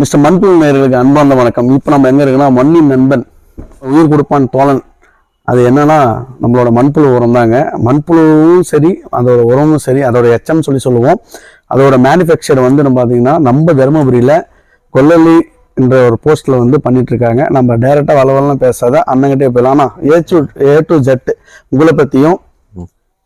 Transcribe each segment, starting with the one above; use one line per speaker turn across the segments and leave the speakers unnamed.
Mister மண்புல் நேர்களுக்கு அன்பார்ந்த வணக்கம். இப்போ நம்ம எங்கே இருக்குன்னா மண்ணின் நண்பன் உயிர் கொடுப்பான் தோழன். அது என்னன்னா நம்மளோட மண்புழு உரம் தாங்க. மண்புழுவும் சரி அதோட உரமும் சரி அதோட எச்சம் சொல்லி சொல்லுவோம். அதோட மேனுஃபேக்சர் வந்து நம்ம பார்த்தீங்கன்னா நம்ம தருமபுரியில் கொல்லலி என்ற ஒரு போஸ்ட்டில் வந்து பண்ணிகிட்ருக்காங்க நம்ம டைரெக்டாக வளவலாம் பேசாத அண்ணங்கிட்டே போயிடலாம். ஆனால் A to A to Z உங்களை பற்றியும்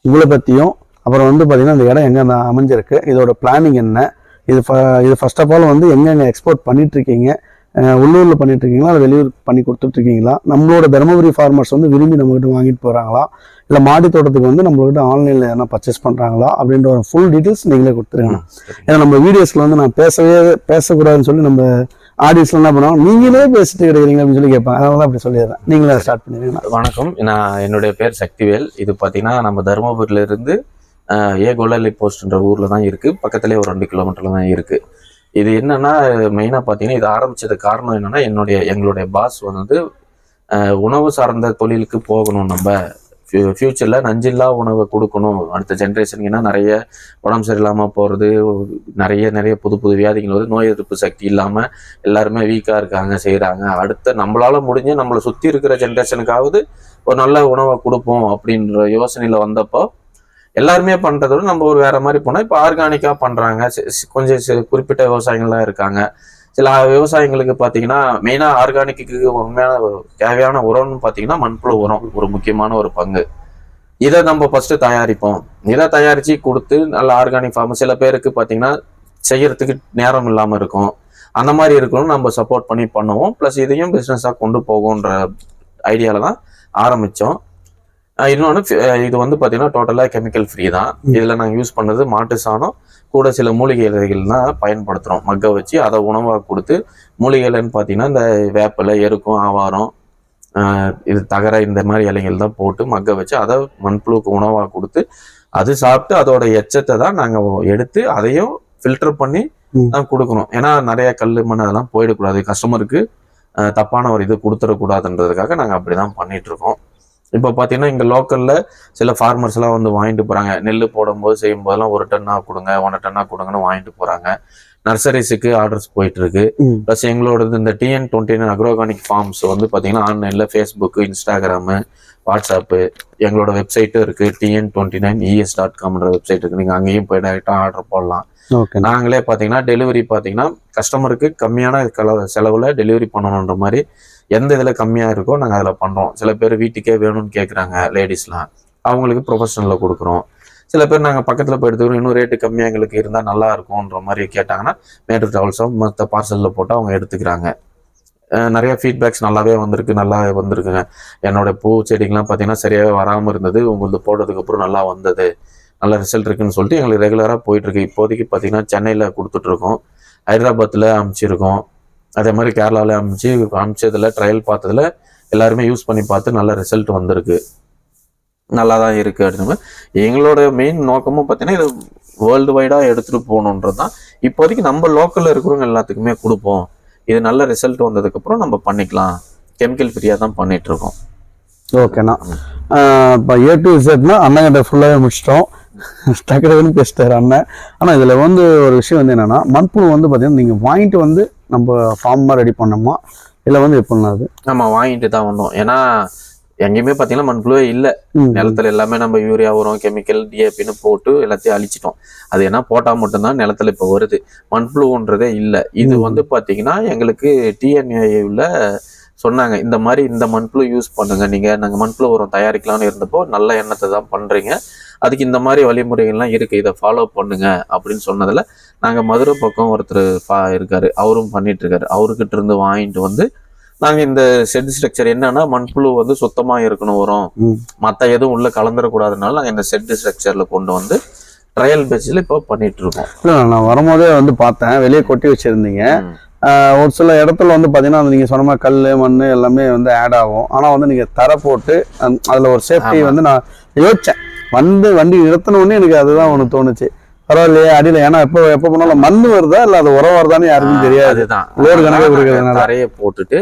உங்களை பற்றியும் அப்புறம் வந்து பார்த்தீங்கன்னா இந்த இடம் எங்கே அமைஞ்சிருக்கு. இதோட பிளானிங் என்ன? இது இது ஃபர்ஸ்ட் ஆஃப் ஆல் வந்து எங்கெங்க எக்ஸ்போர்ட் பண்ணிட்டு இருக்கீங்க அஹ் உள்ளூரில் பண்ணிட்டு இருக்கீங்களா இல்லை வெளியூர் பண்ணி கொடுத்துட்டு இருக்கீங்களா நம்மளோட தருமபுரி ஃபார்மர்ஸ் வந்து விரும்பி நம்மகிட்ட வாங்கிட்டு போகிறாங்களா இல்லை மாடி தோட்டத்துக்கு வந்து நம்மள்கிட்ட ஆன்லைனில் எதனா பர்ச்சேஸ் பண்ணுறாங்களா அப்படின்ற ஒரு ஃபுல் டீட்டெயில்ஸ் நீங்களே கொடுத்துருங்க ஏன்னா நம்ம வீடியோஸில் வந்து நான் பேசவே பேசக்கூடாதுன்னு சொல்லி நம்ம ஆடியன்ஸ்ல என்ன பண்ணுவாங்க? நீங்களே பேசிட்டு கிடைக்கிறீங்க அப்படின்னு சொல்லி கேட்பாங்க. அதனால தான் அப்படி சொல்லிடுறேன். நீங்களே ஸ்டார்ட் பண்ணிடுங்க
வணக்கம். நான் என்னுடைய பேர் சக்திவேல். இது பார்த்தீங்கன்னா நம்ம தருமபுரியில இருந்து ஆஹ், ஏ கொல்லலி போஸ்ட்ன்ற ஊரில் தான் இருக்குது பக்கத்துலேயே ஒரு ரெண்டு கிலோமீட்டரில் தான் இருக்குது இது என்னென்னா மெயினாக பார்த்தீங்கன்னா இது ஆரம்பித்தது காரணம் என்னென்னா என்னுடைய எங்களுடைய பாஸ் வந்து உணவு சார்ந்த தொழிலுக்கு போகணும் நம்ம. ஃப்யூச்சரில் நஞ்சில்லா உணவை கொடுக்கணும். அடுத்த ஜென்ரேஷனுக்குன்னா நிறைய உடம்பு சரியில்லாமல் போகிறது நிறைய நிறைய புது புது வியாதிகள் வருது. நோய் எதிர்ப்பு சக்தி இல்லாமல் எல்லாருமே வீக்காக இருக்காங்க செய்கிறாங்க அடுத்த நம்மளால் முடிஞ்ச நம்மளை சுற்றி இருக்கிற ஜென்ரேஷனுக்காவது ஒரு நல்ல உணவை கொடுப்போம் அப்படின்ற யோசனையில் வந்தப்போ எல்லாருமே பண்ணுறத விட நம்ம ஒரு வேற மாதிரி போனால் இப்போ ஆர்கானிக்காக பண்ணுறாங்க கொஞ்சம் குறிப்பிட்ட விவசாயிகள்லாம் இருக்காங்க. சில விவசாயிங்களுக்கு பார்த்தீங்கன்னா மெயினாக ஆர்கானிக்கு உண்மையான தேவையான உரம்னு பார்த்தீங்கன்னா மண்புழு உரம் ஒரு முக்கியமான ஒரு பங்கு. இதை நம்ம ஃபஸ்ட்டு தயாரிப்போம். இதை தயாரித்து கொடுத்து நல்ல ஆர்கானிக் ஃபார்ம் சில பேருக்கு பார்த்தீங்கன்னா செய்யறதுக்கு நேரம் இல்லாமல் இருக்கும். அந்த மாதிரி இருக்கணும் நம்ம சப்போர்ட் பண்ணி பண்ணுவோம். ப்ளஸ் இதையும் பிஸ்னஸாக கொண்டு போகுன்ற ஐடியாவில் தான் ஆரம்பித்தோம் இன்னொன்று இது வந்து பார்த்தீங்கன்னா டோட்டலாக கெமிக்கல் ஃப்ரீ தான். இதில் நாங்கள் யூஸ் பண்ணது மாட்டு சாணம் கூட சில மூலிகை இலைகள் தான் பயன்படுத்துகிறோம் மக்க வச்சு அதை உணவாக கொடுத்து மூலிகை இலைன்னு பார்த்தீங்கன்னா இந்த வேப்பிலை எருக்கும் ஆவாரம் இது தகர இந்த மாதிரி இலைகள் தான் போட்டு மக்க வச்சு அதை மண்புழுக்கு உணவாக கொடுத்து அது சாப்பிட்டு அதோட எச்சத்தை தான் நாங்கள் எடுத்து அதையும் ஃபில்டர் பண்ணி. தான் கொடுக்கணும். ஏன்னா நிறைய கல் மண் அதெல்லாம் போயிடக்கூடாது. கஸ்டமருக்கு தப்பான ஒரு இது கொடுத்துடக்கூடாதுன்றதுக்காக நாங்கள் அப்படி தான் பண்ணிட்டு இருக்கோம். இப்போ பார்த்தீங்கன்னா இங்கே லோக்கலில் சில ஃபார்மர்ஸ் எல்லாம் வந்து வாங்கிட்டு போகிறாங்க நெல் போடும்போது செய்யும் போதெல்லாம் ஒரு டன்னா கொடுங்க ஒன்றரை டன்னா கொடுங்கன்னு வாங்கிட்டு போகிறாங்க நர்சரிஸுக்கு ஆர்டர்ஸ் போயிட்டு இருக்கு
ம்.
ப்ளஸ் எங்களோடது இந்த TN twenty nine agroganic farms வந்து பார்த்தீங்கன்னா ஆன்லைனில் ஃபேஸ்புக்கு இன்ஸ்டாகிராமு வாட்ஸ்அப்பு எங்களோட வெப்சைட்டும் இருக்குது TN twenty nine E S காம்ன்ற website இருக்குது நீங்கள் அங்கேயும் போய் டைரெக்டாக ஆர்டர் போடலாம்.
ஓகே
நாங்களே பார்த்தீங்கன்னா டெலிவரி பார்த்தீங்கன்னா கஸ்டமருக்கு கம்மியான செலவில் டெலிவரி பண்ணணுன்ற மாதிரி எந்த இதில் கம்மியாக இருக்கோ நாங்கள் அதில் பண்ணுறோம் சில பேர் வீட்டுக்கே வேணும்னு கேட்குறாங்க லேடிஸ்லாம் அவங்களுக்கு ப்ரொஃபஷனலில் கொடுக்குறோம். சில பேர் நாங்கள் பக்கத்தில் போய் எடுத்துக்கிறோம் இன்னும் ரேட்டு கம்மியாக எங்களுக்கு இருந்தால் நல்லா இருக்கும்ன்ற மாதிரி கேட்டாங்கன்னா மேட்ரு ட்ராவல்ஸாக மற்ற பார்சலில் போட்டு அவங்க எடுத்துக்கிறாங்க. நிறைய ஃபீட்பேக்ஸ் நல்லாவே வந்திருக்கு நல்லா வந்திருக்குங்க. என்னோட பூ செடிங்கெலாம் பார்த்தீங்கன்னா சரியாகவே வராமல் இருந்தது. உங்களுக்கு போட்டதுக்கப்புறம் நல்லா வந்தது. நல்ல ரிசல்ட் இருக்குன்னு சொல்லிட்டு எங்களுக்கு ரெகுலராக போயிட்டுருக்கு இப்போதைக்கு பார்த்தீங்கன்னா சென்னையில் கொடுத்துட்ருக்கோம் ஹைதராபாத்தில் அமைச்சிருக்கோம். அதே மாதிரி கேரளாவில் அமைச்சு அமைச்சதில் ட்ரையல் பார்த்ததில் எல்லாருமே யூஸ் பண்ணி பார்த்து நல்ல ரிசல்ட் வந்திருக்கு. நல்லா தான் இருக்குது அப்படின்னு. எங்களோட மெயின் நோக்கமும் பார்த்தீங்கன்னா இது வேர்ல்டு வைடாக எடுத்துகிட்டு போகணுன்றது தான் இப்போதைக்கு நம்ம லோக்கலில் இருக்கிறவங்க எல்லாத்துக்குமே கொடுப்போம். இது நல்ல ரிசல்ட் வந்ததுக்கப்புறம் நம்ம பண்ணிக்கலாம். கெமிக்கல் ஃப்ரீயாக தான் பண்ணிகிட்ருக்கோம்
ஓகேண்ணா இப்போ ஏ டு இசட்னா அண்ணங்கிட்ட ஃபுல்லாகவே முடிச்சிட்டோம். டக்குன்னு பேசிட்டாரு அண்ணன். ஆனால் இதில் வந்து ஒரு விஷயம் வந்து என்னன்னா மண்புழு வந்து பார்த்தீங்கன்னா நீங்கள் வாங்கிட்டு வந்து நம்ம ஃபார்மாக ரெடி பண்ணோமா? இல்லை வந்து எப்படின்னா அது?
நம்ம வாங்கிட்டு தான் வந்தோம். ஏன்னா எங்கேயுமே பார்த்தீங்கன்னா மண்புழுவே இல்லை. நிலத்துல எல்லாமே நம்ம யூரியா உரம் கெமிக்கல் டிஏபின்னு போட்டு எல்லாத்தையும் அழிச்சிட்டோம். அது என்ன போட்டால் மட்டும்தான் நிலத்துல இப்போ வருது. மண்புழுன்றதே இல்லை. இது. வந்து பார்த்தீங்கன்னா எங்களுக்கு டிஎன்ஏல சொன்னாங்க இந்த மாதிரி இந்த மண்புழு யூஸ் பண்ணுங்க. நீங்க நாங்கள் மண்புழு உரம் தயாரிக்கலாம்னு இருந்தப்போ நல்ல எண்ணத்தை தான் பண்றீங்க. அதுக்கு இந்த மாதிரி வழிமுறைகள்லாம் இருக்கு இதை ஃபாலோ பண்ணுங்க அப்படின்னு சொன்னதுல நாங்க மதுரை பக்கம் ஒருத்தர் பா- இருக்காரு அவரும் பண்ணிட்டு இருக்காரு அவர்கிட்ட இருந்து வாங்கிட்டு வந்து நாங்க இந்த செட் ஸ்ட்ரக்சர் என்னன்னா மண்புழு வந்து சுத்தமா இருக்கணும் வரும்.
ம்.
மத்த எதுவும் உள்ள கலந்துடக்கூடாதுனால நாங்க இந்த செட் ஸ்ட்ரக்சர்ல கொண்டு வந்து ட்ரையல் பேஸில் இப்போ பண்ணிட்டு இருக்கோம்
இல்லை நான் வரும்போதே வந்து பார்த்தேன். வெளியே கொட்டி வச்சுருந்தீங்க. ஒரு சில இடத்துல வந்து பார்த்தீங்கன்னா அது நீங்கள் சொன்ன மாதிரி கல் மண் எல்லாமே வந்து ஆட் ஆகும். ஆனால் வந்து நீங்கள் தர போட்டு அதில் ஒரு சேஃப்டி. வந்து நான் யோசித்தேன் வந்து வண்டி நிறுத்தின உடனே எனக்கு அதுதான் ஒன்று தோணுச்சு. பரவாயில்லையே அடியில். ஏன்னா எப்போ எப்போ போனாலும் மண் வருதா இல்லை அது உரம் வருதான்னு யாருக்கும் தெரியாது.
அதுதான்.
லோடு கணக்கா
நாங்க
கொடுக்கறதுனால.
தரையை போட்டுட்டு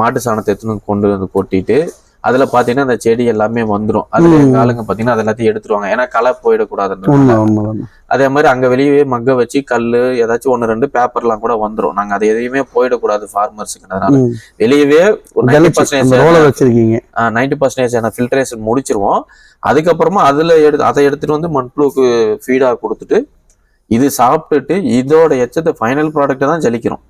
மாட்டு சாணத்தை எடுத்துன்னு கொண்டு வந்து கொட்டிட்டு அதுல பாத்தீங்கன்னா அந்த செடி எல்லாமே வந்துரும். அதுல ஆளுங்க பாத்தீங்கன்னா அது எல்லாத்தையும் எடுத்துருவாங்க. ஏன்னா களை
உண்மை
அதே மாதிரி அங்க வெளியவே மக்க வச்சு கல்லு ஏதாச்சும் ஒன்னு ரெண்டு பேப்பர்லாம் கூட வந்துரும். நாங்க அது எதையுமே போயிடக்கூடாது ஃபார்மர்ஸுக்குன்றதுனால. வெளியவே
வச்சிருக்கீங்க.
நைன்டி பர்சன்டேஜ் ஃபில்ட்ரேஷன் முடிச்சிருவோம். அதுக்கப்புறமா அதுல எடுத்து அதை எடுத்துட்டு வந்து மண்புழுக்கு ஃபீடா கொடுத்துட்டு இது சாப்பிட்டுட்டு இதோட எச்சத்தை ஃபைனல் ப்ராடக்ட்டை தான் ஜலிக்கிறோம்.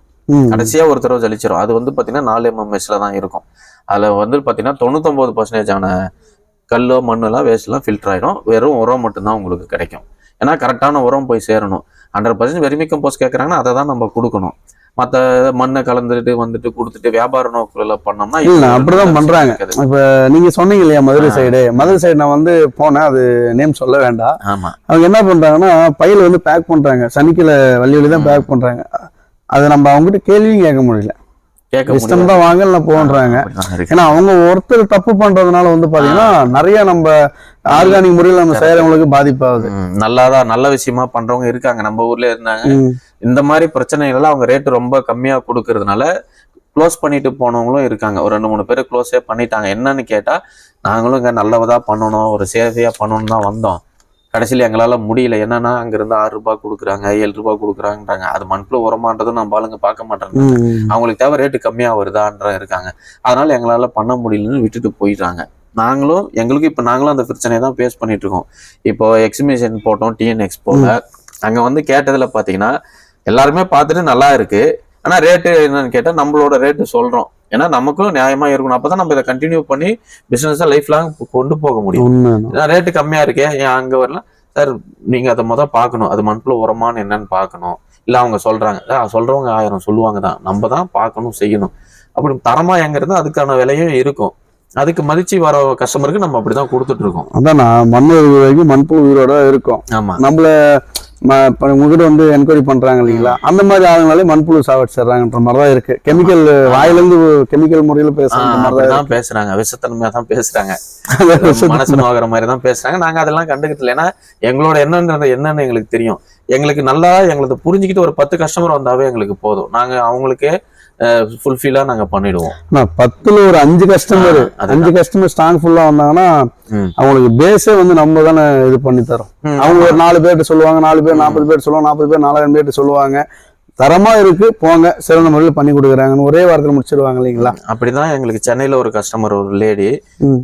கடைசியா ஒரு தடவை ஜலிச்சிரும். அது வந்து பாத்தீங்கன்னா நாலு எம்எம்எஸ்ல தான் இருக்கும். அதுல வந்து பாத்தீங்கன்னா தொண்ணூத்தொன்பது பர்சன்டேஜ் ஆன கல்லோ மண்ணெல்லாம் வேஸ்ட்லாம் ஃபில்டர் ஆயிடும். வெறும் உரம் மட்டும்தான் உங்களுக்கு கிடைக்கும். ஏன்னா கரெக்டான உரம் போய் சேரணும். ஹண்ட்ரட் பர்சன்ட் வெர்மி கம்போஸ்ட் கேட்குறாங்கன்னா அதை தான் நம்ம கொடுக்கணும். மற்ற மண்ணை கலந்துட்டு வந்துட்டு கொடுத்துட்டு வியாபார நோக்கில் பண்ணோம்னா
இல்ல அப்படிதான் பண்றாங்க. இப்ப நீங்க சொன்னீங்க இல்லையா மதுரை. சைடு மதுரை சைடு நான் வந்து போனேன். அது நேம் சொல்ல வேண்டாம்.
ஆமா.
அவங்க என்ன பண்றாங்கன்னா பையில வந்து பேக் பண்றாங்க. சனிக்கிழமை வள்ளி வழி தான். பேக் பண்றாங்க. அது நம்ம அவங்ககிட்ட கேள்வியும் கேட்க முடியல. இஷ்டம். தான் வாங்கல போன்றாங்க. ஏன்னா அவங்க ஒருத்தர் தப்பு பண்றதுனால வந்து பாத்தீங்கன்னா நிறைய நம்ம ஆர்கானிக் முறையில் நம்ம செய்யறவங்களுக்கு பாதிப்பாகுது.
நல்லாதான் நல்ல விஷயமா பண்றவங்க இருக்காங்க. நம்ம ஊர்ல இருந்தாங்க. இந்த மாதிரி பிரச்சனைகள் அவங்க ரேட்டு ரொம்ப கம்மியா கொடுக்கறதுனால க்ளோஸ் பண்ணிட்டு போனவங்களும் இருக்காங்க. ஒரு ரெண்டு மூணு பேர் க்ளோஸே பண்ணிட்டாங்க. என்னன்னு கேட்டா நாங்களும் இங்க நல்லதா பண்ணணும் ஒரு சேவையா பண்ணணும் தான் வந்தோம். கடைசியில் எங்களால முடியல. என்னன்னா அங்க இருந்து ஆறு ரூபாய் கொடுக்குறாங்க ஏழு ரூபாய் கொடுக்குறாங்கன்றாங்க. அது மண்புழு உரமான்றதும் நம்ம ஆளுங்க பார்க்க மாட்டாங்க. அவங்களுக்கு தேவை ரேட்டு கம்மியா வருதான்ற இருக்காங்க. அதனால எங்களால பண்ண முடியலன்னு விட்டுட்டு போயிடுறாங்க. நாங்களும் எங்களுக்கு இப்ப நாங்களும் அந்த பிரச்சனையை தான் ஃபேஸ் பண்ணிட்டு இருக்கோம். இப்போ எக்ஸிபிஷன் போட்டோம் டிஎன் எக்ஸ்போல அங்க வந்து கேட்டதுல பாத்தீங்கன்னா எல்லாருமே பார்த்துட்டு நல்லா இருக்கு. ஆனா ரேட்டு என்னன்னு கேட்டா நம்மளோட ரேட்டு சொல்றோம். ஏன்னா நமக்கும் நியாயமா இருக்கணும். அப்பதான் நம்ம இதை கண்டினியூ பண்ணி பிசினஸ் லைஃப் லாங் கொண்டு போக முடியும். ரேட்டு கம்மியா இருக்கே. ஏன் அங்க வரலாம் சார் நீங்க அதை முத பார்க்கணும். அது மண்புல உரமான்னு என்னன்னு பார்க்கணும். இல்ல அவங்க சொல்றாங்க. "ஆ, சொல்றவங்க ஆயிரம் சொல்லுவாங்க தான். நம்ம தான் பார்க்கணும் செய்யணும். அப்படி தரமா எங்க இருந்தா அதுக்கான விலையும் இருக்கும். அதுக்கு மதிச்சு வர கஸ்டமருக்கு நம்ம அப்படிதான் கொடுத்துட்டு இருக்கோம்.
அதான் நான் மண் வரைக்கும் மண்புழு உயிரோட இருக்கும்.
ஆமா.
நம்மள இப்ப உங்ககிட்ட வந்து என்கொயரி பண்றாங்க இல்லைங்களா? அந்த மாதிரி ஆளுங்களாலே மண்புழு சாவடிச்சிடுறாங்கன்ற மாதிரி தான் இருக்கு. கெமிக்கல் வாயிலிருந்து கெமிக்கல் முறையில
ஆ,
பேசுற மாதிரி தான்
அப்படிதான் பேசுறாங்க. விஷத்தன்மையா தான் பேசுறாங்க.
இருக்கு.
மனசு நோகிற மாதிரி தான் பேசுறாங்க. நாங்க அதெல்லாம் கண்டுக்கிட்டல ஏன்னா எங்களோட என்னன்றது என்னன்னு எங்களுக்கு தெரியும். எங்களுக்கு நல்லா எங்களுக்கு புரிஞ்சுக்கிட்டு ஒரு பத்து கஸ்டமர் வந்தாவே எங்களுக்கு போதும். நாங்க அவங்களுக்கே ஃபுல்ஃபில்லா நாங்க பண்ணிடுவோம்
ஆனா, பத்துல ஒரு அஞ்சு கஸ்டமர். அஞ்சு கஸ்டமர் ஸ்ட்ராங் ஃபுல்லா வந்தாங்கன்னா. அவங்களுக்கு பேஸே வந்து நம்ம தானே இது பண்ணி தரோம். அவங்க ஒரு நாலு பேர்கிட்ட சொல்லுவாங்க நாலு பேர் நாற்பது பேர் சொல்லுவாங்க நாற்பது பேர் நாலாயிரம் பேர்கிட்ட சொல்லுவாங்க தரமா இருக்கு போங்க சிறந்த முறையில் பண்ணி கொடுக்குறாங்கன்னு ஒரே வாரத்தில் முடிச்சிடுவாங்க இல்லைங்களா
அப்படிதான் எங்களுக்கு சென்னையில ஒரு கஸ்டமர் ஒரு லேடி.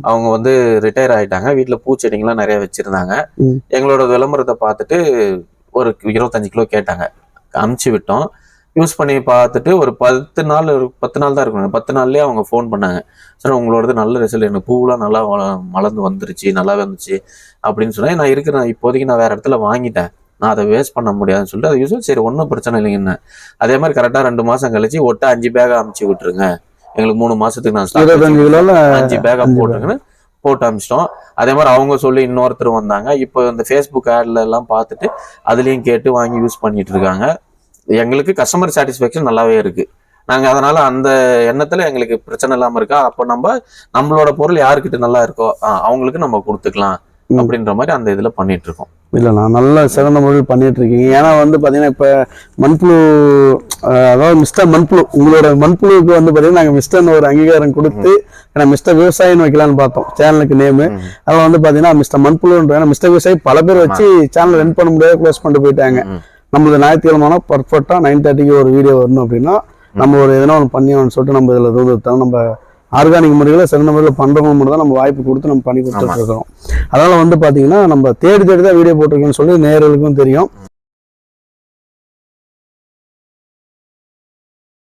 அவங்க வந்து ரிட்டையர் ஆயிட்டாங்க வீட்டுல பூச்செடிங்கெல்லாம் நிறைய வச்சிருந்தாங்க. எங்களோட விளம்பரத்தை பார்த்துட்டு ஒரு இருபத்தஞ்சு கிலோ கேட்டாங்க அமுச்சு விட்டோம் யூஸ் பண்ணி பார்த்துட்டு ஒரு பத்து நாள் ஒரு பத்து நாள் தான் இருக்கும் பத்து நாள்லயே அவங்க ஃபோன் பண்ணாங்க. சார் உங்களோடது நல்ல ரிசல்ட் எனக்கு பூவெல்லாம் நல்லா மலர்ந்து வந்துருச்சு. நல்லா வந்துச்சு. அப்படின்னு சொன்னா நான் இருக்கிறேன் இப்போதைக்கு நான் வேற இடத்துல வாங்கிட்டேன். நான் அதை வேஸ்ட் பண்ண முடியாதுன்னு சொல்லிட்டு அது யூஸ் சரி ஒன்றும் பிரச்சனை இல்லைங்கன்னு அதே மாதிரி கரெக்டாக ரெண்டு மாசம் கழிச்சு ஒட்ட அஞ்சு பேக் அமுச்சு விட்டுருங்க. எங்களுக்கு மூணு மாசத்துக்கு நான் அஞ்சு பேக்கா
அஞ்சு
போட்டுருக்குன்னு போட்டு அமிச்சிட்டோம். அதே மாதிரி அவங்க சொல்லி இன்னொருத்தர் வந்தாங்க. இப்போ இந்த ஃபேஸ்புக் ஆட்ல எல்லாம் பார்த்துட்டு அதுலயும் கேட்டு வாங்கி யூஸ் பண்ணிட்டு இருக்காங்க. எங்களுக்கு கஸ்டமர் சாட்டிஸ்ஃபேக்ஷன் நல்லாவே இருக்கு. நாங்க அதனால அந்த எண்ணத்துல எங்களுக்கு பிரச்சனை இல்லாம இருக்கா? அப்போ நம்ம நம்மளோட பொருள் யாருக்கிட்ட நல்லா இருக்கோ அவங்களுக்கு நம்ம கொடுத்துக்கலாம். அப்படின்ற மாதிரி அந்த இதுல பண்ணிட்டு இருக்கோம்.
இல்லை நான் நல்ல சிறந்த முறையில் பண்ணிட்டு இருக்கீங்க. ஏன்னா வந்து பார்த்தீங்கன்னா இப்போ மண்புழு அதாவது மிஸ்டர் மண்புழு உங்களோட மண்புழுவுக்கு வந்து பார்த்தீங்கன்னா நாங்கள் மிஸ்டர்னு ஒரு அங்கீகாரம் கொடுத்து ஏன்னா மிஸ்டர் விவசாயின்னு வைக்கலாம்னு பார்த்தோம் சேனலுக்கு நேமு
ம்.
அதில் வந்து பார்த்தீங்கன்னா மிஸ்டர் மண்புழுன்ற ஏன்னா மிஸ்டர் விவசாயி பல பேர் வச்சு சேனல் ரன் பண்ண முடியாது க்ளோஸ் பண்ணிட்டு போயிட்டாங்க. நம்மளது ஞாயிற்றுக்கிழமை பர்ஃபெக்டாக நைன் தேர்ட்டிக்கு ஒரு வீடியோ வரணும் அப்படின்னா நம்ம ஒரு எதனா ஒன்று பண்ணியோன்னு சொல்லிட்டு நம்ம இதில் தூந்துட்டோம் நம்ம ஆர்கானிக் முறையில் சிறந்த முறையில் பண்ணுறவங்க மட்டும் தான் நம்ம வாய்ப்பு கொடுத்து நம்ம பண்ணி கொடுத்துட்டு இருக்கோம் அதனால வந்து பார்த்தீங்கன்னா நம்ம தேடி தேடி தான் வீடியோ போட்டிருக்கோம்னு சொல்லி நேயர்களுக்கும் தெரியும்.